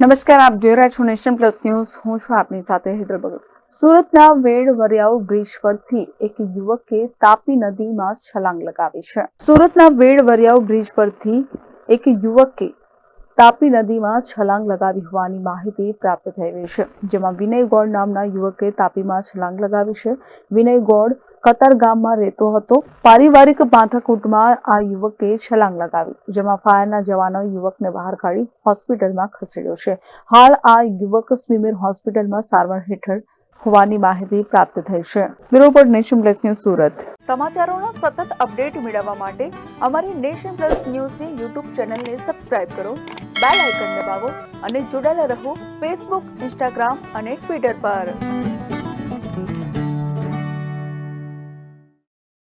નમસ્કાર, આપ જોઈ રહ્યા છો નેશન પ્લસ ન્યૂઝ. હું છું આપની સાથે હેતલ ભગત. સુરતના વેડ વરિયાવ બ્રિજ પરથી એક યુવકે તાપી નદીમાં છલાંગ લગાવી છે. સુરતના વેડ વરિયાવ બ્રિજ પરથી એક યુવકે તાપી નદીમાં છલાંગ લગાવી હોવાની માહિતી પ્રાપ્ત થઈ રહી છે, જેમાં વિનય ગોળ નામના યુવકે તાપીમાં છલાંગ લગાવી છે. વિનય ગોળ કતાર ગામમાં રહેતો હતો. પારિવારિક માથાકૂટમાં આ યુવકે છલાંગ લગાવી, જેમાં ફાયરના જવાનો યુવકને બહાર કાઢી હોસ્પિટલમાં ખસેડ્યો છે. હાલ આ યુવક સ્વીમેર હોસ્પિટલમાં સારવાર હેઠળ હોવાની માહિતી પ્રાપ્ત થઈ છે. બ્યુરો પર નેશન પ્લસ ન્યૂઝ સુરત. સમાચારોના સતત અપડેટ મેળવવા માટે અમારી નેશન પ્લસ ન્યૂઝની યુટ્યુબ ચેનલને સબસ્ક્રાઇબ કરો, બેલ આઇકન દબાવો અને જોડાયેલા રહો ફેસબુક, ઇન્સ્ટાગ્રામ અને ટ્વિટર પર.